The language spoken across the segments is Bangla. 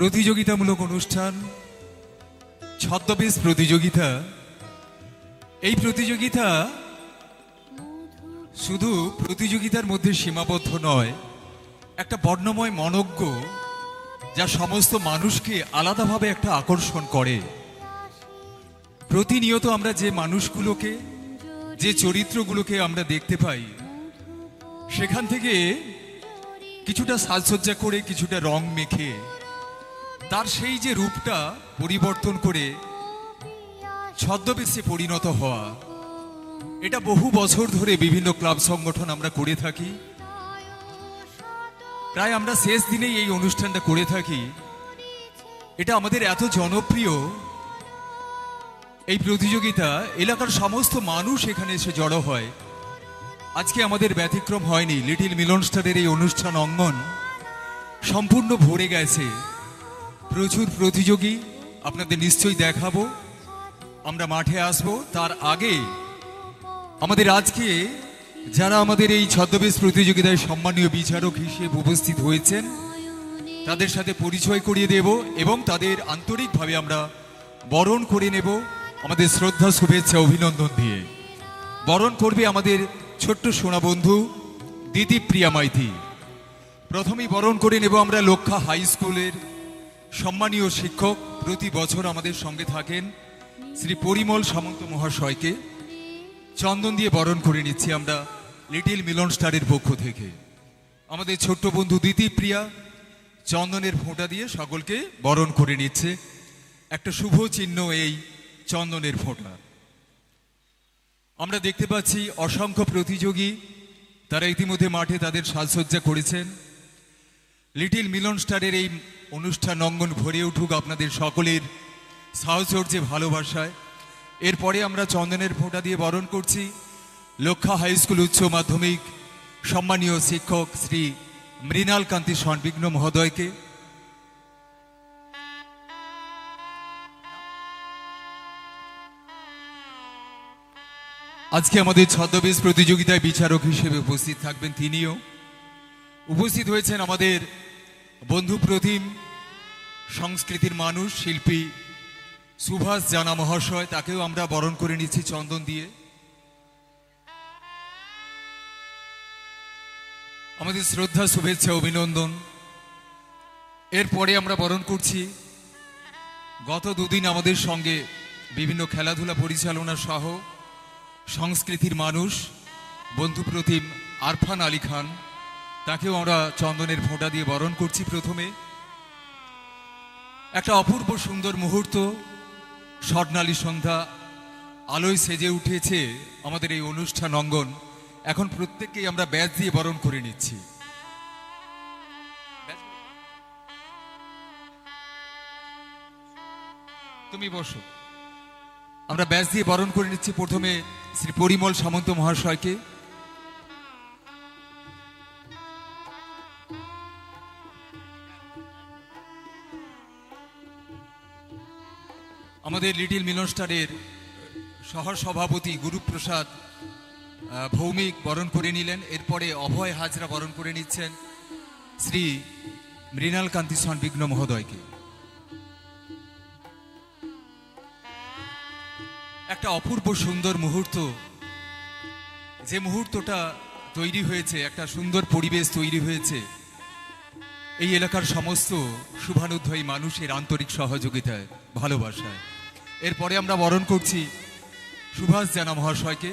প্রতিযোগিতামূলক অনুষ্ঠান, ছদ্মবেশ প্রতিযোগিতা। এই প্রতিযোগিতা শুধু প্রতিযোগিতার মধ্যে সীমাবদ্ধ নয়, একটা বর্ণময় মনজ্ঞ যা সমস্ত মানুষকে আলাদাভাবে একটা আকর্ষণ করে। প্রতিনিয়ত আমরা যে মানুষগুলোকে, যে চরিত্রগুলোকে আমরা দেখতে পাই, সেখান থেকে কিছুটা সাজসজ্জা করে কিছুটা রং মেখে তার সেই যে রূপটা পরিবর্তন করে ছদ্মবেশে পরিণত হওয়া, এটা বহু বছর ধরে বিভিন্ন ক্লাব সংগঠন আমরা করে থাকি। প্রায় আমরা শেষ দিনেই এই অনুষ্ঠানটা করে থাকি। এটা আমাদের এত জনপ্রিয়, এই প্রতিযোগিতা, এলাকার সমস্ত মানুষ এখানে এসে জড়ো হয়। আজকে আমাদের ব্যতিক্রম হয়নি, লিটিল মিলন স্টারের এই অনুষ্ঠান অঙ্গন সম্পূর্ণ ভরে গেছে। প্রচুর প্রতিযোগী, আপনাদের নিশ্চয়ই দেখাবো। আমরা মাঠে আসব, তার আগে আমাদের আজকে যারা আমাদের এই ছদ্মবেশ প্রতিযোগিতায় সম্মানীয় বিচারক হিসেবে উপস্থিত হয়েছেন, তাদের সাথে পরিচয় করিয়ে দেব এবং তাদের আন্তরিকভাবে আমরা বরণ করে নেব আমাদের শ্রদ্ধা, শুভেচ্ছা, অভিনন্দন দিয়ে। বরণ করবে আমাদের ছোট্ট সোনা বন্ধু দিদি প্রিয়া মাইতি। প্রথমেই বরণ করে নেব আমরা লক্ষা হাই স্কুলের সম্মানীয় শিক্ষক, প্রতি বছর আমাদের সঙ্গে থাকেন শ্রী পরিমল সামন্ত মহাশয়কে। চন্দন দিয়ে বরণ করে নিচ্ছি আমরা লিটিল মিলন স্টারের পক্ষ থেকে। আমাদের ছোট্ট বন্ধু দিতি প্রিয়া চন্দনের ফোঁটা দিয়ে সকলকে বরণ করে নিচ্ছে। একটা শুভ চিহ্ন এই চন্দনের ফোঁটা। আমরা দেখতে পাচ্ছি অসংখ্য প্রতিযোগী, তারা ইতিমধ্যে মাঠে তাদের সাজসজ্জা করেছেন। লিটিল মিলন স্টারের এই অনুষ্ঠান অঙ্গন ভরে উঠুক আপনাদের সকলের সাহচর্যে ভালোবাসায়। এরপরে আমরা চন্দনের ফোঁটা দিয়ে বরণ করছি। লক্ষা হাই স্কুল উচ্চ মাধ্যমিক সম্মানীয় শিক্ষক শ্রী মৃণাল কান্তি সন্বিঘ্ন মহোদয়কে। আজকে আমাদের ছদ্মবেশ প্রতিযোগিতায় বিচারক হিসেবে উপস্থিত থাকবেন তিনিও। উপস্থিত হয়েছেন আমাদের বন্ধু প্রতিম সংস্কৃতির মানুষ, শিল্পী সুভাষ জানা মহাশয়, তাকেও আমরা বরণ করে নিচ্ছি চন্দন দিয়ে। আমাদের শ্রদ্ধা, শুভেচ্ছা, অভিনন্দন। এরপরে আমরা বরণ করছি। গত দুদিন আমাদের সঙ্গে বিভিন্ন খেলাধুলা পরিচালনা সহ সংস্কৃতির মানুষ বন্ধু প্রতিম আরফান আলী খান। তাকেও আমরা চন্দনের ফোঁটা দিয়ে বরণ করছি প্রথমে। একটা অপূর্ব সুন্দর মুহূর্ত, স্বর্ণালী সন্ধ্যা, আলোয় সেজে উঠেছে আমাদের এই অনুষ্ঠান অঙ্গন। এখন প্রত্যেককেই আমরা ব্যাচ দিয়ে বরণ করে নিচ্ছি। তুমি বসো। আমরা ব্যাচ দিয়ে বরণ করে নিচ্ছি প্রথমে শ্রী পরিমল সামন্ত মহাশয়কে। আমাদের লিটিল মিলন স্টারের শহর সভাপতি গুরুপ্রসাদ ভৌমিক বরণ করে নিলেন। এরপরে অভয় হাজরা বরণ করে নিচ্ছেন শ্রী মৃণাল কান্তি সন্বিঘ্ন মহোদয়কে। একটা অপূর্ব সুন্দর মুহূর্ত। যে মুহূর্তটা তৈরি হয়েছে, একটা সুন্দর পরিবেশ তৈরি হয়েছে, এই এলাকার সমস্ত শুভানুধ্যায়ী মানুষের আন্তরিক সহযোগিতায়, ভালোবাসায়। এরপরে আমরা বরণ করছি সুভাষ জানা মহাশয়কে।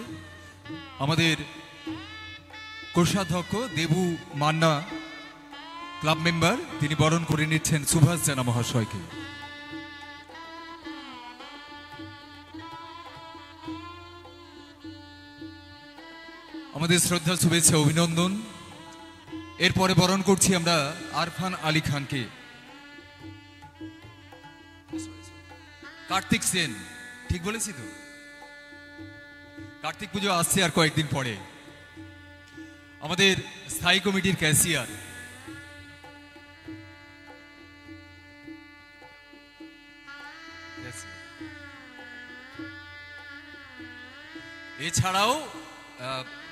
আমাদের কোষাধ্যক্ষ দেবু মান্না ক্লাব মেম্বার, তিনি বরণ করে নিচ্ছেন সুভাষ জানা মহাশয়কে। আমাদের শ্রদ্ধা শুভেচ্ছা, অভিনন্দন। এরপরে বরণ করছি আমরা আরফান আলী খানকে। কার্তিক সেন, ঠিক বলেছি তো? কার্তিক পুজো আসছে আর কয়েকদিন পরে। আমাদের স্থায়ী কমিটির ক্যাশিয়ার এছাড়াও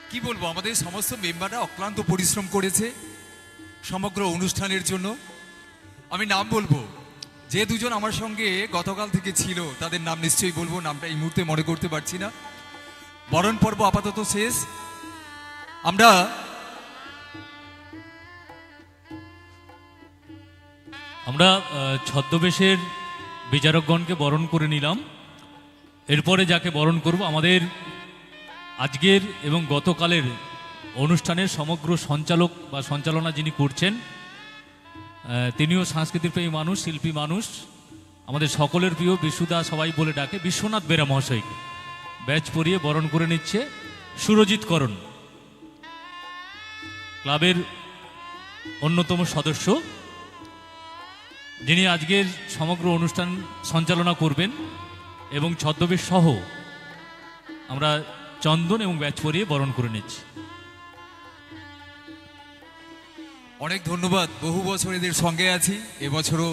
কি বলব, আমাদের সমস্ত মেম্বাররা অক্লান্ত পরিশ্রম করেছে সমগ্র অনুষ্ঠানের জন্য। আমি নাম বলব যে দুজন আমার সঙ্গে গতকাল থেকে ছিল, তাদের নাম নিশ্চয়ই বলব, নামটা এই মুহূর্তে মনে করতে পারছি না। বরণ পর্ব আপাতত শেষ। আমরা আমরা ছদ্মবেশের বিচারকগণকে বরণ করে নিলাম। এরপরে যাকে বরণ করব, আমাদের আজকের এবং গতকালের অনুষ্ঠানের সমগ্র সঞ্চালক বা সঞ্চালনা যিনি করছেন তিনিও সংস্কৃতিপ্রেমী মানুষ, শিল্পী মানুষ। আমাদের সকলের প্রিয় বিশুদা সবাই বলে ডাকে, বিশ্বনাথ বেরা মহাশয়কে। ব্যাচ পরিয়ে বরণ করে নিচ্ছে সুরজিৎ করণ। ক্লাবের অন্যতম সদস্য, যিনি আজকের সমগ্র অনুষ্ঠান সঞ্চালনা করবেন এবং ছদ্মবেশ সহ আমরা চন্দন এবং ব্যাচ পরিয়ে বরণ করে নিচ্ছি। অনেক ধন্যবাদ। বহু বছর এদের সঙ্গে আছি। এবছরও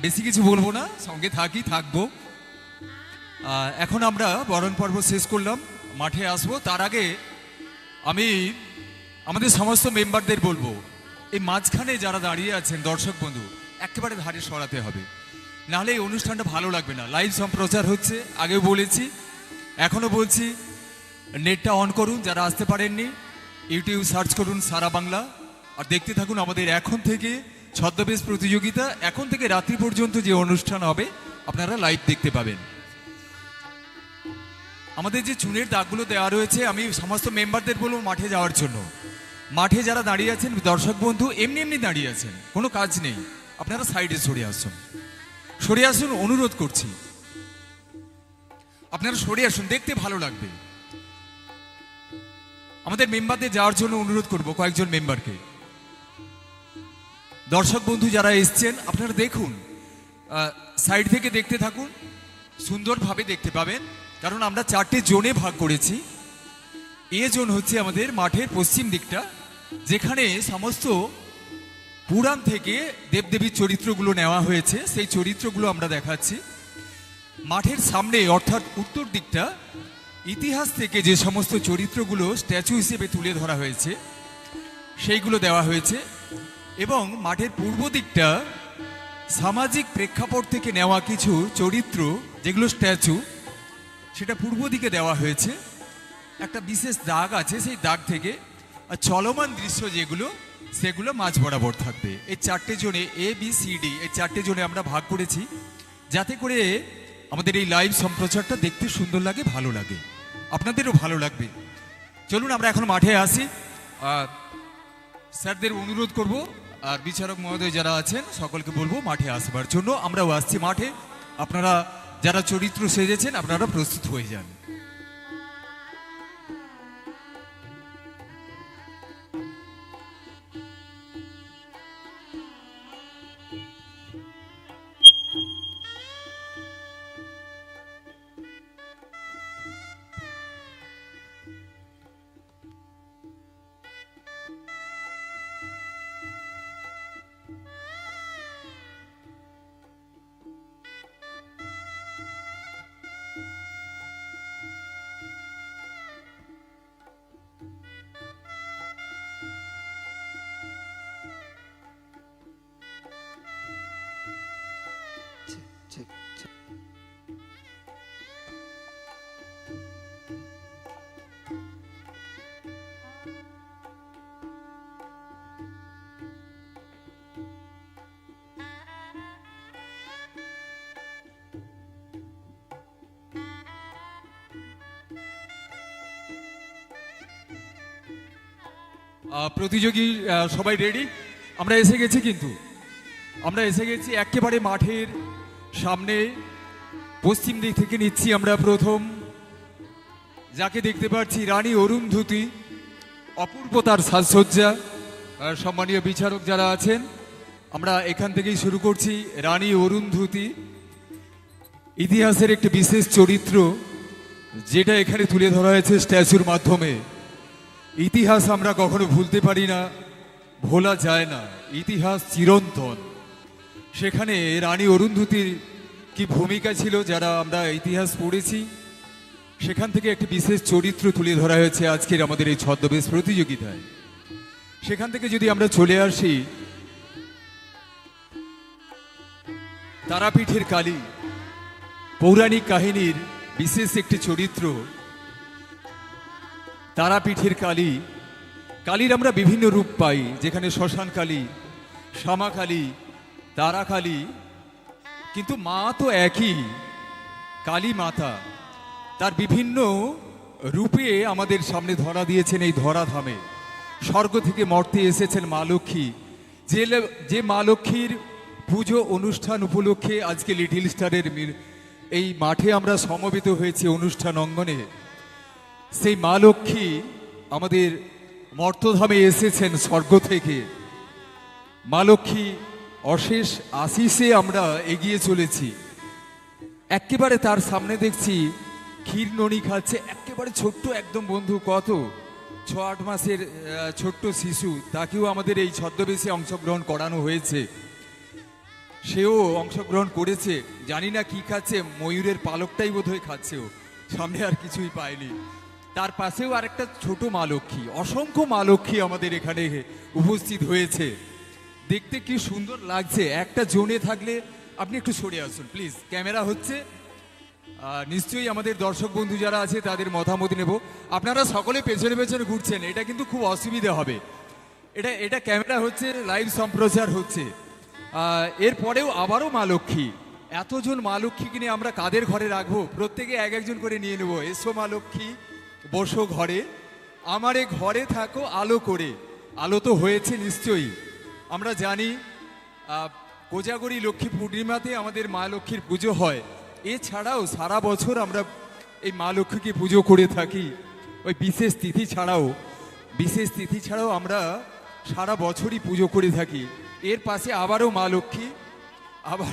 বেশি কিছু বলব না। সঙ্গে থাকি, থাকব। এখন আমরা বরণ পর্ব শেষ করলাম। মাঠে আসব। তার আগে আমি আমাদের সমস্ত মেম্বারদের বলব, এই মাঝখানে যারা দাঁড়িয়ে আছেন, দর্শক বন্ধু, একেবারে ধারে সরাতে হবে। নাহলে এই অনুষ্ঠানটা ভালো লাগবে না। লাইভ সম্প্রচার হচ্ছে, আগেও বলেছি, এখনও বলছি। নেটটা অন করুন, যারা আসতে পারেননি, ইউটিউব সার্চ করুন সারা বাংলা। আর দেখতে থাকুন আমাদের এখন থেকে ছদ্মবেশ প্রতিযোগিতা। এখন থেকে রাত্রি পর্যন্ত যে অনুষ্ঠান হবে, আপনারা লাইভ দেখতে পাবেন। আমাদের যে চুনের দাগগুলো দেওয়া রয়েছে, আমি সমস্ত মেম্বারদের বলব মাঠে যাওয়ার জন্য। মাঠে যারা দাঁড়িয়ে আছেন, দর্শক বন্ধু, এমনি এমনি দাঁড়িয়ে আছেন, কোনো কাজ নেই। আপনারা সাইডে সরে আসুন। সরে আসুন, অনুরোধ করছি। আপনারা সরে আসুন, দেখতে ভালো লাগবে। আমাদের মেম্বারদের যাওয়ার জন্য অনুরোধ করব কয়েকজন মেম্বারকে দর্শক বন্ধু যারা এসছেন, আপনারা দেখুন সাইড থেকে দেখতে থাকুন, সুন্দরভাবে দেখতে পাবেন। কারণ আমরা চারটে জোনে ভাগ করেছি। এ জোন হচ্ছে আমাদের মাঠের পশ্চিম দিকটা, যেখানে সমস্ত পুরাণ থেকে দেবদেবীর চরিত্রগুলো নেওয়া হয়েছে। সেই চরিত্রগুলো আমরা দেখাচ্ছি। মাঠের সামনে, অর্থাৎ উত্তর দিকটা, ইতিহাস থেকে যে সমস্ত চরিত্রগুলো স্ট্যাচু হিসেবে তুলে ধরা হয়েছে, সেইগুলো দেওয়া হয়েছে। এবং মাঠের পূর্ব দিকটা সামাজিক প্রেক্ষাপট থেকে নেওয়া কিছু চরিত্র, যেগুলো স্ট্যাচু, সেটা পূর্ব দিকে দেওয়া হয়েছে। একটা বিশেষ দাগ আছে সেই দাগ থেকে, আর চলমান দৃশ্য যেগুলো, সেগুলো মাঝ বরাবর থাকবে। এই চারটে জোনে এ বি সি ডি এই চারটে জোনে আমরা ভাগ করেছি, যাতে করে আমাদের এই লাইভ সম্প্রচারটা দেখতে সুন্দর লাগে, ভালো লাগে। আপনাদেরও ভালো লাগবে। চলুন আমরা এখন মাঠে আসি। স্যারদের অনুরোধ করব আর বিচারক মহোদয় যারা আছেন, সকলকে বলব মাঠে আসবার জন্য। আমরাও আসছি মাঠে। আপনারা যারা চরিত্র সেজেছেন, আপনারা প্রস্তুত হয়ে যান। আহ, প্রতিযোগী সবাই রেডি আমরা এসে গেছি কিন্তু। আমরা এসে গেছি একেবারে মাঠের সামনে পশ্চিম দিক থেকে নিচ্ছি আমরা প্রথম। যাকে দেখতে পাচ্ছি রানী অরুন্ধতী অপূর্ব তার সাজসজ্জা সম্মানীয় বিচারক যারা আছেন, আমরা এখান থেকেই শুরু করছি রানী অরুন্ধতী। ইতিহাসের একটি বিশেষ চরিত্র, যেটা এখানে তুলে ধরা হয়েছে স্ট্যাচুর মাধ্যমে। ইতিহাস আমরা কখনো ভুলতে পারি না, ভোলা যায় না, ইতিহাস চিরন্তন। সেখানে রানী অরুন্ধতির কি ভূমিকা ছিল যারা আমরা ইতিহাস পড়েছি? সেখান থেকে একটি বিশেষ চরিত্র তুলে ধরা হয়েছে আজকের আমাদের এই ছদ্মবেশ প্রতিযোগিতায়। সেখান থেকে যদি আমরা চলে আসি, তারাপীঠের কালী, পৌরাণিক কাহিনীর বিশেষ একটি চরিত্র, তারাপীঠের কালী। কালীর আমরা বিভিন্ন রূপ পাই, যেখানে শ্মশান কালী, শ্যামা কালী তারা কালী কিন্তু মা তো একই, কালী মাতা। তার বিভিন্ন রূপে আমাদের সামনে ধরা দিয়েছেন এই ধরাধামে। স্বর্গ থেকে মর্তে এসেছেন মা লক্ষ্মী। যে যে মা লক্ষ্মীর পুজো অনুষ্ঠান উপলক্ষে আজকে লিটিল স্টারের এই মাঠে আমরা সমবেত হয়েছি অনুষ্ঠান অঙ্গনে। সেই মা লক্ষ্মী আমাদের মর্তধামে এসেছেন স্বর্গ থেকে। মা লক্ষ্মী অশেষ আশিসে আমরা এগিয়ে চলেছি। একেবারে তার সামনে দেখছি, ক্ষীর ননি খাচ্ছে। একেবারে ছোট্ট একদম বন্ধু, কত? ছ আট মাসের ছোট্ট শিশু, তাকেও আমাদের এই ছদ্মবেশে অংশগ্রহণ করানো হয়েছে। সেও অংশগ্রহণ করেছে। জানি না কি খাচ্ছে, ময়ূরের পালকটাই বোধহয় খাচ্ছে ও। সামনে আর কিছুই পায়নি। তার পাশেও আরেকটা ছোট মা লক্ষ্মী, অসংখ্য মা লক্ষ্মী আমাদের এখানে উপস্থিত হয়েছে। দেখতে কি সুন্দর লাগছে? একটা জোনে থাকলে আপনি একটু সরে আসুন প্লিজ ক্যামেরা হচ্ছে নিশ্চয়ই আমাদের দর্শক বন্ধু যারা আছে, তাদের মতামত নেব। আপনারা সকলে পেছনে পেছনে ঘুরছেন, এটা কিন্তু খুব অসুবিধা হবে। এটা এটা ক্যামেরা হচ্ছে লাইভ সম্প্রচার হচ্ছে। এরপরেও আবারও মা লক্ষ্মী। এতজন মা লক্ষ্মী কিনে আমরা কাদের ঘরে রাখব? প্রত্যেকে এক একজন করে নিয়ে নেব। এসো মা লক্ষ্মী, বসো ঘরে। আমারে ঘরে থাকো, আলো করে। আলো তো হয়েছে নিশ্চয়ই। আমরা জানি কোজাগরী লক্ষ্মী পূর্ণিমাতে আমাদের মা লক্ষ্মীর পুজো হয়। এছাড়াও সারা বছর আমরা এই মা লক্ষ্মীকে পুজো করে থাকি। ওই বিশেষ তিথি ছাড়াও, বিশেষ তিথি ছাড়াও আমরা সারা বছরই পুজো করে থাকি। এর পাশে আবারও মা লক্ষ্মী, আবার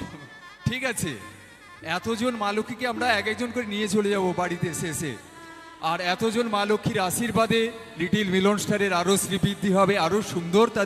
ঠিক আছে, এতজন মা লক্ষ্মীকে আমরা এক একজন করে নিয়ে চলে যাব বাড়িতে শেষে। আর এতজন মা লক্ষ্মীর আশীর্বাদে লিটিল মিলন স্টারের আরও শ্রীবৃদ্ধি হবে, আরও সুন্দর তাদের